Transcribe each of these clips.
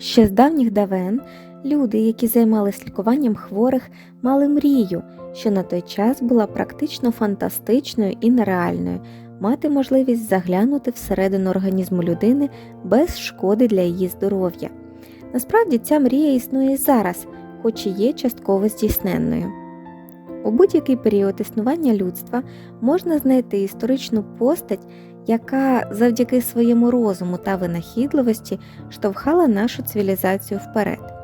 Ще з давніх давен люди, які займалися лікуванням хворих, мали мрію, що на той час була практично фантастичною і нереальною мати можливість заглянути всередину організму людини без шкоди для її здоров'я. Насправді ця мрія існує і зараз, хоч і є частково здійсненною. У будь-який період існування людства можна знайти історичну постать, яка завдяки своєму розуму та винахідливості штовхала нашу цивілізацію вперед.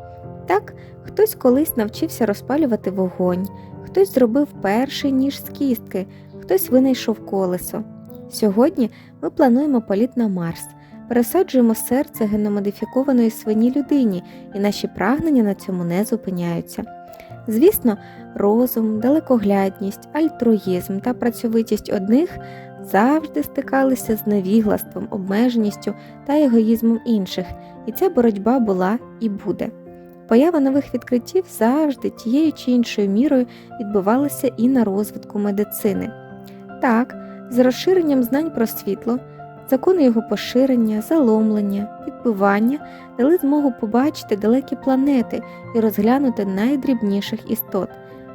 Так, хтось колись навчився розпалювати вогонь, хтось зробив перший ніж з кістки, хтось винайшов колесо. Сьогодні ми плануємо політ на Марс, пересаджуємо серце геномодифікованої свині людині, і наші прагнення на цьому не зупиняються. Звісно, розум, далекоглядність, альтруїзм та працьовитість одних завжди стикалися з невіглаством, обмеженістю та егоїзмом інших, і ця боротьба була і буде. Поява нових відкриттів завжди тією чи іншою мірою відбувалася і на розвитку медицини. Так, з розширенням знань про світло, закони його поширення, заломлення, відбивання дали змогу побачити далекі планети і розглянути найдрібніших істот.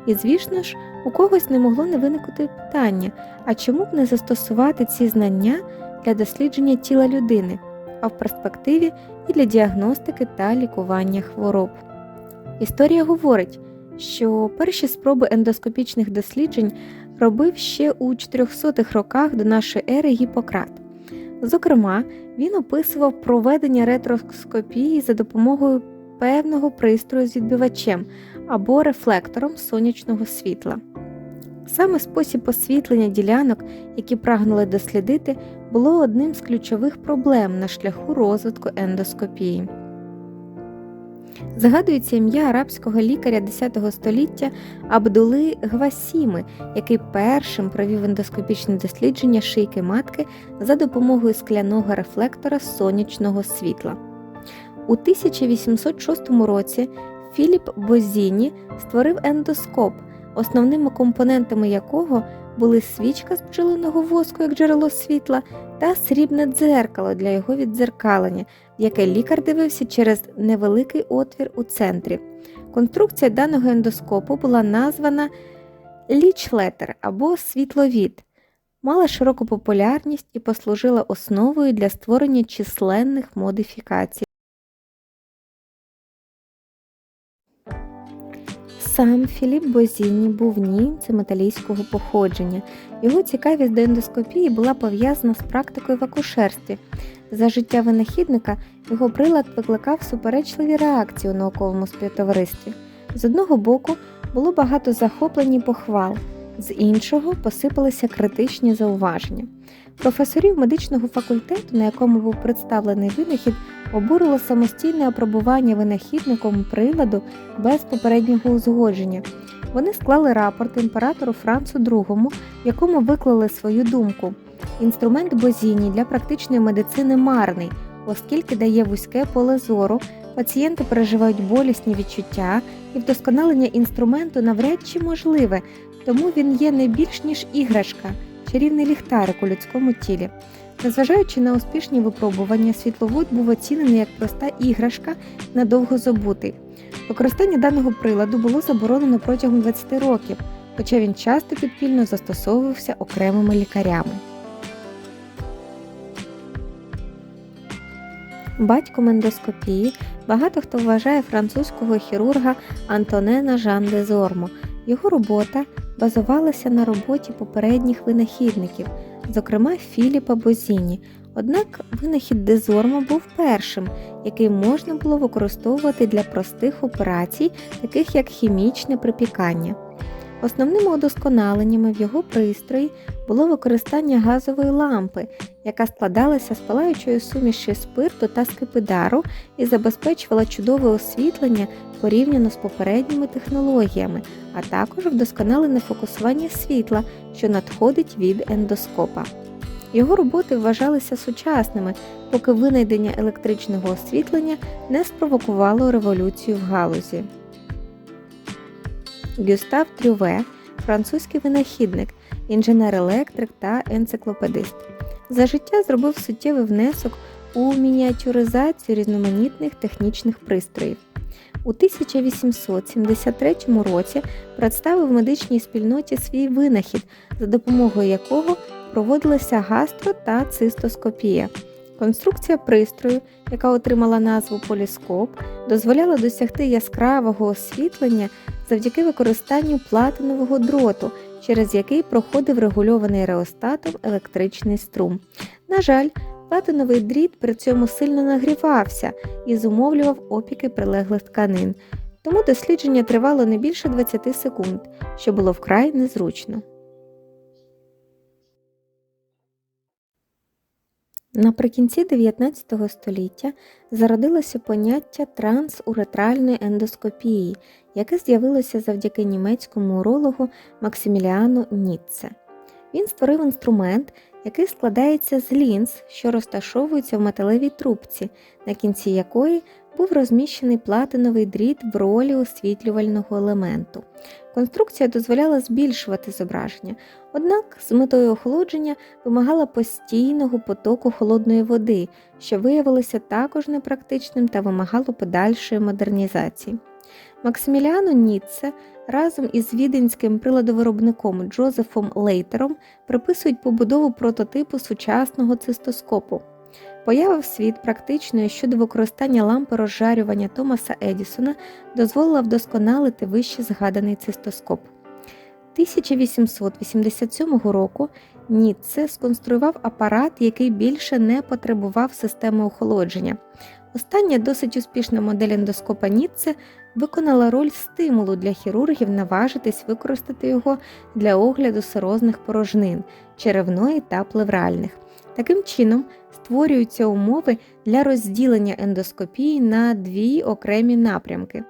І, звісно ж, у когось не могло не виникнути питання, а чому б не застосувати ці знання для дослідження тіла людини, а в перспективі і для діагностики та лікування хвороб. Історія говорить, що перші спроби ендоскопічних досліджень робив ще у 400-х роках до нашої ери Гіппократ. Зокрема, він описував проведення ретроскопії за допомогою певного пристрою з відбивачем або рефлектором сонячного світла. Саме спосіб освітлення ділянок, які прагнули дослідити, було одним з ключових проблем на шляху розвитку ендоскопії. Згадується ім'я арабського лікаря X століття Абдули Гвасіми, який першим провів ендоскопічне дослідження шийки матки за допомогою скляного рефлектора сонячного світла. У 1806 році Філіп Бозіні створив ендоскоп, основними компонентами якого були свічка з бджолиного воску як джерело світла та срібне дзеркало для його віддзеркалення, в яке лікар дивився через невеликий отвір у центрі. Конструкція даного ендоскопу була названа лічлетер або світловід, мала широку популярність і послужила основою для створення численних модифікацій. Сам Філіп Бозіні був німцем італійського походження. Його цікавість до ендоскопії була пов'язана з практикою в акушерстві. За життя винахідника його прилад викликав суперечливі реакції у науковому співтоваристві. З одного боку було багато захоплень і похвал, з іншого посипалися критичні зауваження. Професорів медичного факультету, на якому був представлений винахід, обурило самостійне апробування винахідником приладу без попереднього узгодження. Вони склали рапорт імператору Францу II, в якому виклали свою думку. Інструмент Бозіні для практичної медицини марний, оскільки дає вузьке поле зору, пацієнти переживають болісні відчуття, і вдосконалення інструменту навряд чи можливе, тому він є не більш ніж іграшка, чарівний ліхтарик у людському тілі. Незважаючи на успішні випробування, світловод був оцінений як проста іграшка надовго забутий. Використання даного приладу було заборонено протягом 20 років, хоча він часто підпільно застосовувався окремими лікарями. Батьком ендоскопії багато хто вважає французького хірурга Антонена Жан де Зормо. Його робота базувалася на роботі попередніх винахідників, зокрема Філіпа Бозіні. Однак винахід дезорма був першим, який можна було використовувати для простих операцій, таких як хімічне припікання. Основними удосконаленнями в його пристрої було використання газової лампи, яка складалася з палаючої суміші спирту та скипидару і забезпечувала чудове освітлення порівняно з попередніми технологіями, а також вдосконалене фокусування світла, що надходить від ендоскопа. Його роботи вважалися сучасними, поки винайдення електричного освітлення не спровокувало революцію в галузі. Гюстав Трюве, французький винахідник, інженер-електрик та енциклопедист. За життя зробив суттєвий внесок у мініатюризацію різноманітних технічних пристроїв. У 1873 році представив медичній спільноті свій винахід, за допомогою якого проводилася гастро та цистоскопія. Конструкція пристрою, яка отримала назву поліскоп, дозволяла досягти яскравого освітлення завдяки використанню платинового дроту, через який проходив регульований реостатом електричний струм. На жаль, платиновий дріт при цьому сильно нагрівався і зумовлював опіки прилеглих тканин, тому дослідження тривало не більше 20 секунд, що було вкрай незручно. Наприкінці 19 століття зародилося поняття трансуретральної ендоскопії, яке з'явилося завдяки німецькому урологу Максиміліану Ніцце. Він створив інструмент, який складається з лінз, що розташовуються в металевій трубці, на кінці якої був розміщений платиновий дріт в ролі освітлювального елементу. Конструкція дозволяла збільшувати зображення, однак з метою охолодження вимагала постійного потоку холодної води, що виявилося також непрактичним та вимагало подальшої модернізації. Максиміліано Ніцце разом із віденським приладовиробником Джозефом Лейтером приписують побудову прототипу сучасного цистоскопу. Поява в світ практичної щодо використання лампи розжарювання Томаса Едісона дозволила вдосконалити вище згаданий цистоскоп. 1887 року Ніцце сконструював апарат, який більше не потребував системи охолодження. Остання досить успішна модель ендоскопа Ніцце виконала роль стимулу для хірургів наважитись використати його для огляду сирозних порожнин, черевної та плевральних. Таким чином, створюються умови для розділення ендоскопії на дві окремі напрямки,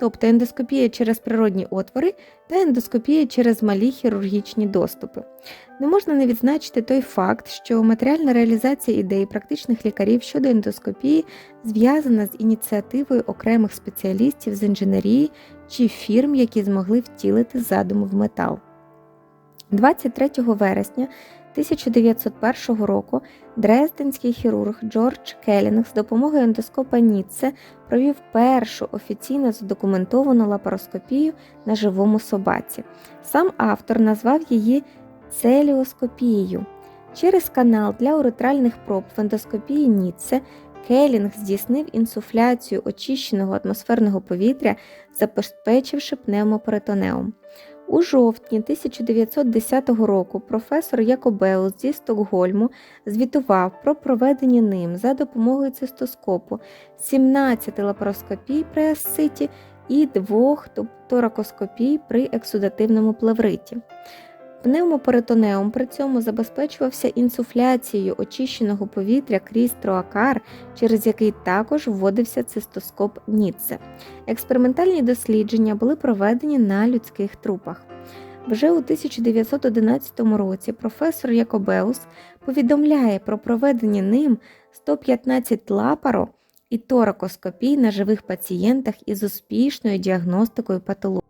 тобто ендоскопія через природні отвори та ендоскопія через малі хірургічні доступи. Не можна не відзначити той факт, що матеріальна реалізація ідеї практичних лікарів щодо ендоскопії зв'язана з ініціативою окремих спеціалістів з інженерії чи фірм, які змогли втілити задуму в метал. 23 вересня 1901 року дрезденський хірург Джордж Келінг з допомогою ендоскопа Ніцце провів першу офіційно задокументовану лапароскопію на живому собаці. Сам автор назвав її целіоскопією. Через канал для уретральних проб в ендоскопії Ніцце Келінг здійснив інсуфляцію очищеного атмосферного повітря, забезпечивши пневмоперитонеум. У жовтні 1910 року професор Якобеус зі Стокгольму звітував про проведення ним за допомогою цистоскопу 17 лапароскопій при асциті і двох торакоскопій при ексудативному плевриті. Пневмоперитонеум при цьому забезпечувався інсуфляцією очищеного повітря крізь троакар, через який також вводився цистоскоп Ніцце. Експериментальні дослідження були проведені на людських трупах. Вже у 1911 році професор Якобеус повідомляє про проведення ним 115 лапаро і торакоскопій на живих пацієнтах із успішною діагностикою патології.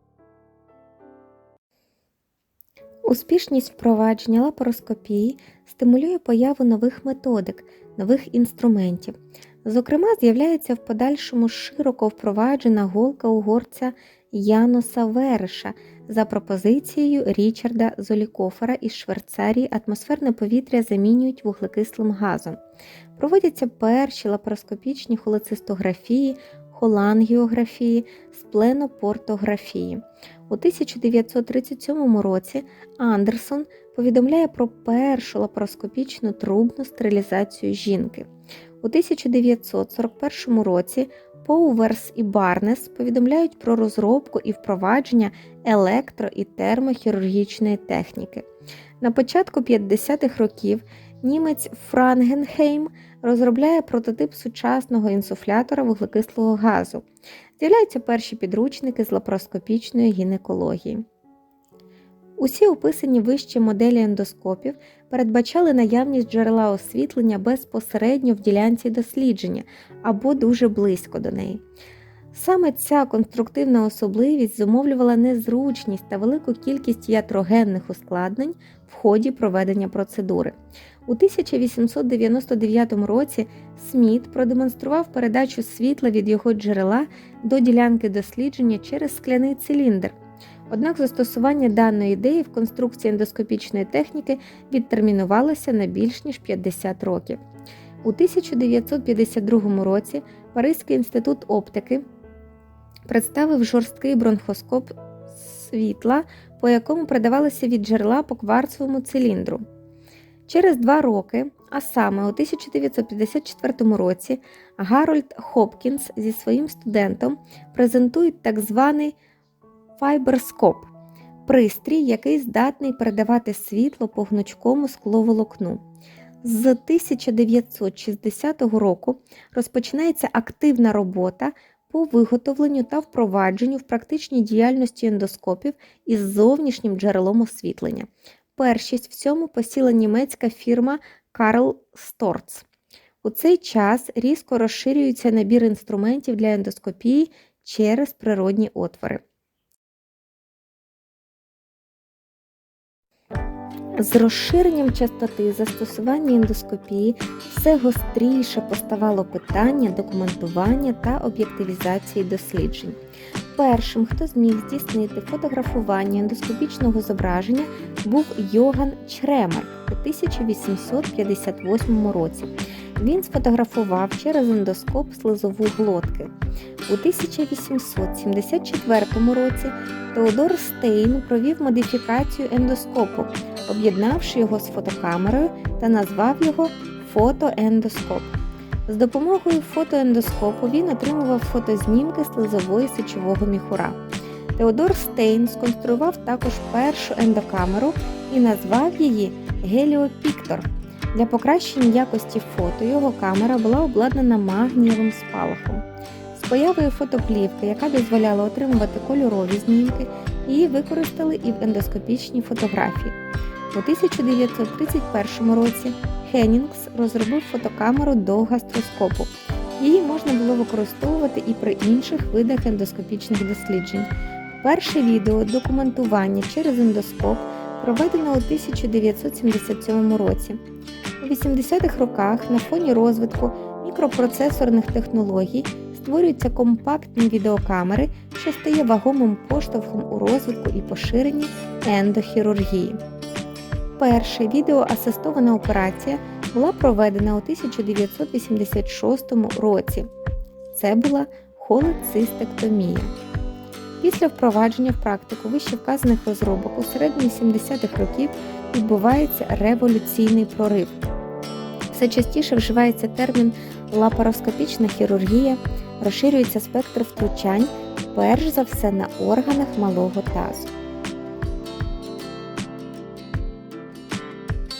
Успішність впровадження лапароскопії стимулює появу нових методик, нових інструментів. Зокрема, з'являється в подальшому широко впроваджена голка угорця Яноса Вереша за пропозицією Річарда Золікофера із Швейцарії атмосферне повітря замінюють вуглекислим газом. Проводяться перші лапароскопічні холецистографії, холангіографії, спленопортографії. У 1937 році Андерсон повідомляє про першу лапароскопічну трубну стерилізацію жінки. У 1941 році Поуверс і Барнес повідомляють про розробку і впровадження електро- і термохірургічної техніки. На початку 50-х років німець Франгенхейм розробляє прототип сучасного інсуфлятора вуглекислого газу. З'являються перші підручники з лапароскопічної гінекології. Усі описані вище моделі ендоскопів передбачали наявність джерела освітлення безпосередньо в ділянці дослідження або дуже близько до неї. Саме ця конструктивна особливість зумовлювала незручність та велику кількість ятрогенних ускладнень в ході проведення процедури. У 1899 році Сміт продемонстрував передачу світла від його джерела до ділянки дослідження через скляний циліндр. Однак застосування даної ідеї в конструкції ендоскопічної техніки відтермінувалося на більш ніж 50 років. У 1952 році Паризький інститут оптики представив жорсткий бронхоскоп світла, по якому передавалося від джерела по кварцевому циліндру. Через два роки, а саме у 1954 році, Гарольд Хопкінс зі своїм студентом презентують так званий файберскоп пристрій, який здатний передавати світло по гнучкому скловолокну. З 1960 року розпочинається активна робота по виготовленню та впровадженню в практичній діяльності ендоскопів із зовнішнім джерелом освітлення. Першість в цьому посіла німецька фірма Карл Сторц. У цей час різко розширюється набір інструментів для ендоскопії через природні отвори. З розширенням частоти застосування ендоскопії все гостріше поставало питання документування та об'єктивізації досліджень. Першим, хто зміг здійснити фотографування ендоскопічного зображення, був Йоган Чремер у 1858 році. Він сфотографував через ендоскоп слизову глотки. У 1874 році Теодор Стейн провів модифікацію ендоскопу, об'єднавши його з фотокамерою та назвав його фотоендоскоп. З допомогою фотоендоскопу він отримував фотознімки слизової сечового міхура. Теодор Стейн сконструював також першу ендокамеру і назвав її Геліопіктор. Для покращення якості фото його камера була обладнана магнієвим спалахом. З появою фотоплівки, яка дозволяла отримувати кольорові знімки, її використали і в ендоскопічній фотографії. У 1931 році Хеннінгс розробив фотокамеру до гастроскопу. Її можна було використовувати і при інших видах ендоскопічних досліджень. Перше відео документування через ендоскоп проведено у 1977 році. У 80-х роках на фоні розвитку мікропроцесорних технологій створюються компактні відеокамери, що стає вагомим поштовхом у розвитку і поширенні ендохірургії. Перша відеоасистована операція була проведена у 1986 році. Це була холецистектомія. Після впровадження в практику вище вказаних розробок у середині 70-х років відбувається революційний прорив. Все частіше вживається термін лапароскопічна хірургія, розширюється спектр втручань, перш за все на органах малого тазу.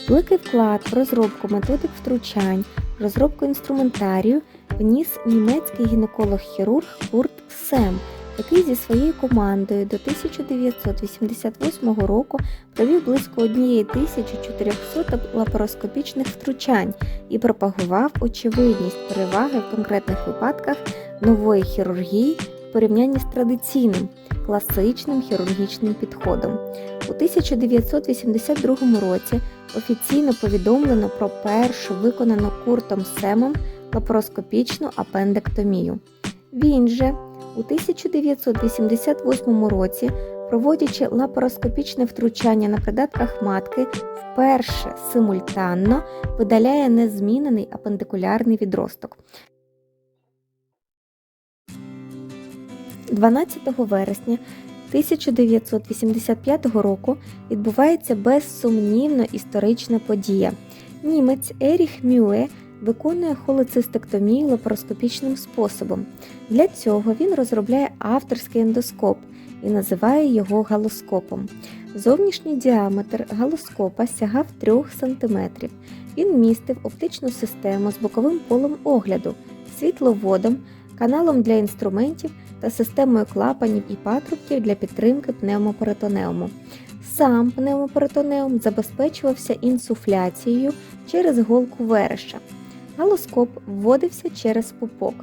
Великий вклад в розробку методик втручань, розробку інструментарію вніс німецький гінеколог-хірург Курт Сем, який зі своєю командою до 1988 року провів близько 1400 лапароскопічних втручань і пропагував очевидність переваги в конкретних випадках нової хірургії в порівнянні з традиційним класичним хірургічним підходом. У 1982 році офіційно повідомлено про першу виконану Куртом Семом лапароскопічну апендектомію. Він же у 1988 році, проводячи лапароскопічне втручання на придатках матки, вперше симультанно видаляє незмінений апендикулярний відросток. 12 вересня 1985 року відбувається безсумнівно історична подія. Німець Еріх Мюе виконує холецистектомію лапароскопічним способом. Для цього він розробляє авторський ендоскоп і називає його галоскопом. Зовнішній діаметр галоскопа сягав 3 см. Він містив оптичну систему з боковим полем огляду, світловодом, каналом для інструментів та системою клапанів і патрубків для підтримки пневмоперитонеуму. Сам пневмоперитонеум забезпечувався інсуфляцією через голку вереша. Галоскоп вводився через пупок.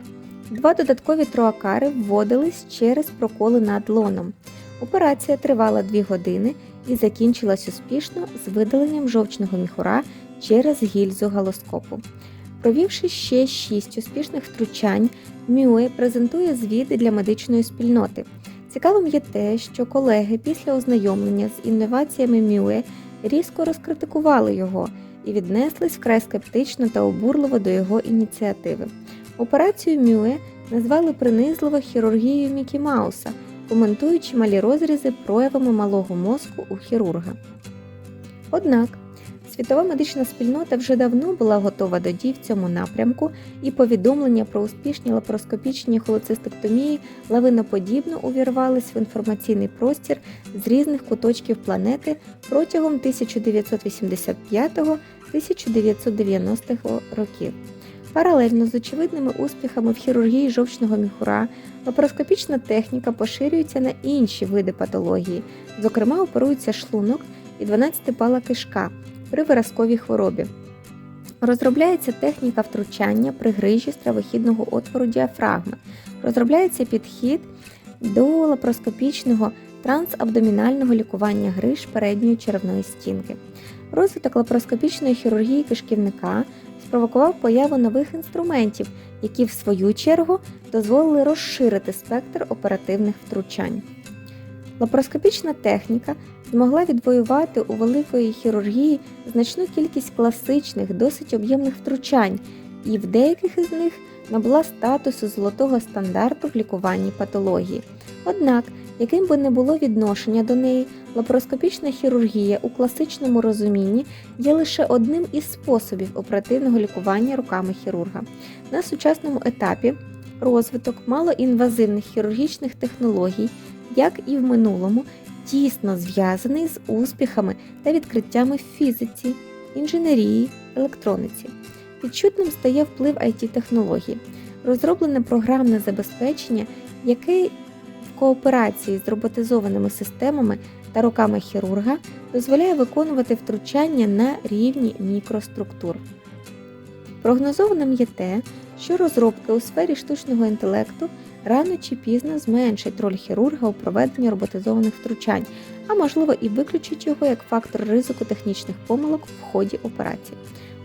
Два додаткові троакари вводились через проколи над лоном. Операція тривала 2 години і закінчилась успішно з видаленням жовчного міхура через гільзу галоскопу. Провівши ще 6 успішних втручань, Мюе презентує звіт для медичної спільноти. Цікавим є те, що колеги після ознайомлення з інноваціями Мюе різко розкритикували його і віднеслись вкрай скептично та обурливо до його ініціативи. Операцію Мюе назвали принизливо хірургією Мікі Мауса, коментуючи малі розрізи проявами малого мозку у хірурга. Однак світова медична спільнота вже давно була готова до дій в цьому напрямку, і повідомлення про успішні лапароскопічні холоцистектомії лавиноподібно увірвались в інформаційний простір з різних куточків планети протягом 1985-1990 років. Паралельно з очевидними успіхами в хірургії жовчного міхура, лапароскопічна техніка поширюється на інші види патології, зокрема оперується шлунок і 12-пала кишка при виразковій хворобі. Розробляється техніка втручання при грижі стравохідного отвору діафрагми. Розробляється підхід до лапароскопічного трансабдомінального лікування гриж передньої черевної стінки. Розвиток лапароскопічної хірургії кишківника спровокував появу нових інструментів, які в свою чергу дозволили розширити спектр оперативних втручань. Лапароскопічна техніка змогла відвоювати у великої хірургії значну кількість класичних, досить об'ємних втручань, і в деяких із них набула статусу золотого стандарту в лікуванні патології. Однак, яким би не було відношення до неї, лапароскопічна хірургія у класичному розумінні є лише одним із способів оперативного лікування руками хірурга. На сучасному етапі розвиток малоінвазивних хірургічних технологій, як і в минулому, тісно зв'язаний з успіхами та відкриттями в фізиці, інженерії, електрониці. Відчутним стає вплив it технологій розроблене програмне забезпечення, яке в кооперації з роботизованими системами та руками хірурга дозволяє виконувати втручання на рівні мікроструктур. Прогнозованим є те, що розробки у сфері штучного інтелекту рано чи пізно зменшать роль хірурга у проведенні роботизованих втручань, а можливо і виключить його як фактор ризику технічних помилок в ході операції.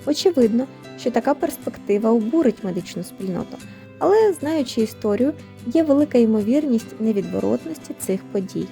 Очевидно, що така перспектива обурить медичну спільноту, але знаючи історію, є велика ймовірність невідворотності цих подій.